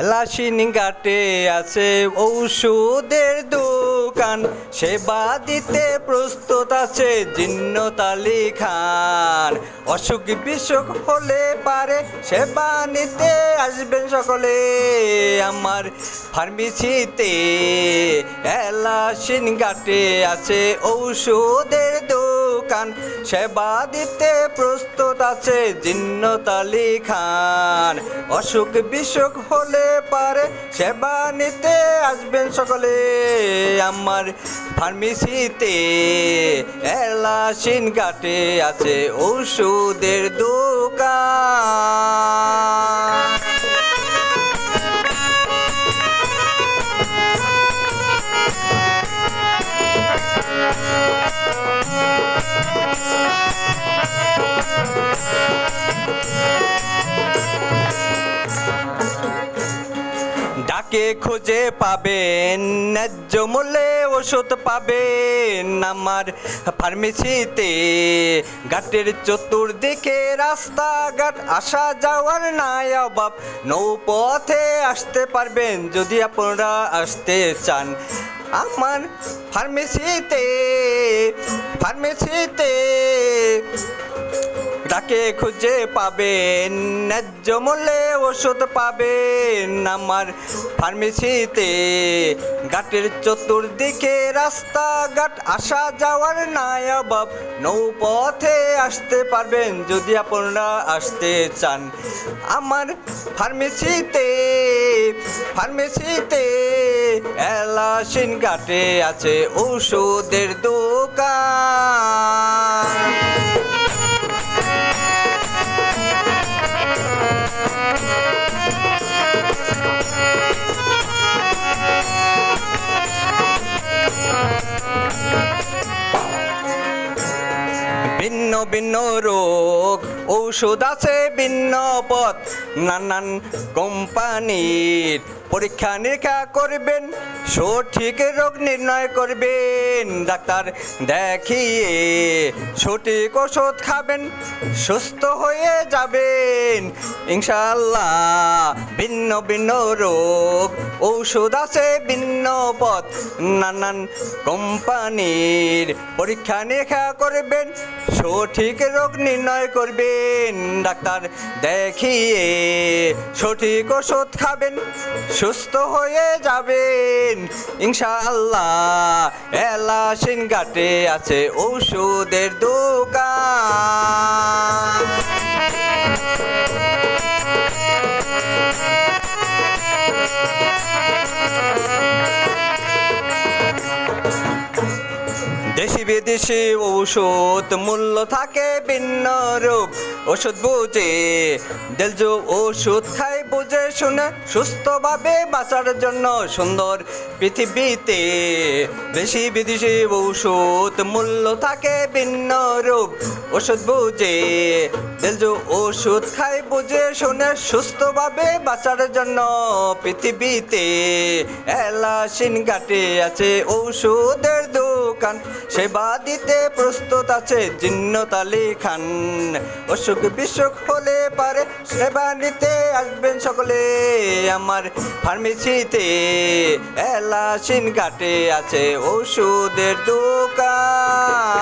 এলাসিন ঘাটে আছে ঔষধের দোকান। সেবা দিতে প্রস্তুত আছে জিন্নতালি খান। অসুখ বিসুখ হলে পারে সেবা নিতে আসবেন সকলে আমার ফার্মেসিতে। এলাসিন ঘাটে আছে ঔষধের দোকান। সেবা দিতে প্রস্তুত আছে জিন্নতালি খান। অসুখ বিসুখ হলে পারে সেবা নিতে আসবেন সকলে। আমার ফার্মেসিতে এলাসিন ঘাটে আছে ঔষধের দোকান। ডাকে খুঁজে পাবেন, ন্যায্য মূল্যে ওষুধ পাবেন। আমার ফার্মেসিতে ঘাটের চতুর্দিকে রাস্তাঘাট, আসা যাওয়ার নাই অভাব। নৌপথে আসতে পারবেন যদি আপনারা আসতে চান। আমার ফার্মেসিতে ফার্মেসিতে তাকে খুঁজে পাবেন, ন্যায্য মূল্যে ওষুধ পাবেন। আমার ফার্মেসিতে ঘাটের চতুর্দিকে রাস্তাঘাট, আসা যাওয়ার নাই অভাব। নৌপথে আসতে পারবেন যদি আপনারা আসতে চান। আমার ফার্মেসিতে ফার্মেসিতে এলাসিন ঘাটে আছে ঔষধের দোকান। ভিন্ন ভিন্ন রোগ ঔষধ আছে ভিন্ন পথ। নানান কোম্পানির পরীক্ষা নিরীক্ষা করবেন, সঠিক রোগ নির্ণয় করবেন। ডাক্তার দেখিয়ে সঠিক ওষুধ খাবেন, সুস্থ হয়ে যাবেন। ইনশাল্লাহ ভিন্ন ভিন্ন রোগ, ঔষধ আছে ভিন্ন পথ। নানান কোম্পানির পরীক্ষা নিরীক্ষা করবেন, সঠিক রোগ নির্ণয় করবেন। ডাক্তার দেখিয়ে সঠিক ওষুধ খাবেন সুস্থ হয়ে যাবেন। ইনশাআল্লাহ এলাসিন ঘাটে আছে ঔষধের দোকান। বিদেশি ঔষধ মূল্য থাকে ভিন্ন রূপ। ওষুধ বুঝে দেলজু ওষুধ খাই বুঝে শুনে, সুস্থভাবে বাঁচার জন্য সুন্দর পৃথিবীতে। দেশি বিদেশি ঔষধ মূল্য থাকে ভিন্ন রূপ। ওষুধ বুঝে দেলজু ওষুধ খাই বুঝে শুনে, সুস্থভাবে বাঁচার জন্য পৃথিবীতে এলাসিন ঘাটে আছে ঔষধের দোকান সেবা দিতে প্রস্তুত আছে জিন্নতালি খান। অসুখ বিসুখ হলে পারে সেবা নিতে আসবেন সকলে। আমার ফার্মেসিতে এলাসিন ঘাটে আছে ওষুধের দোকান।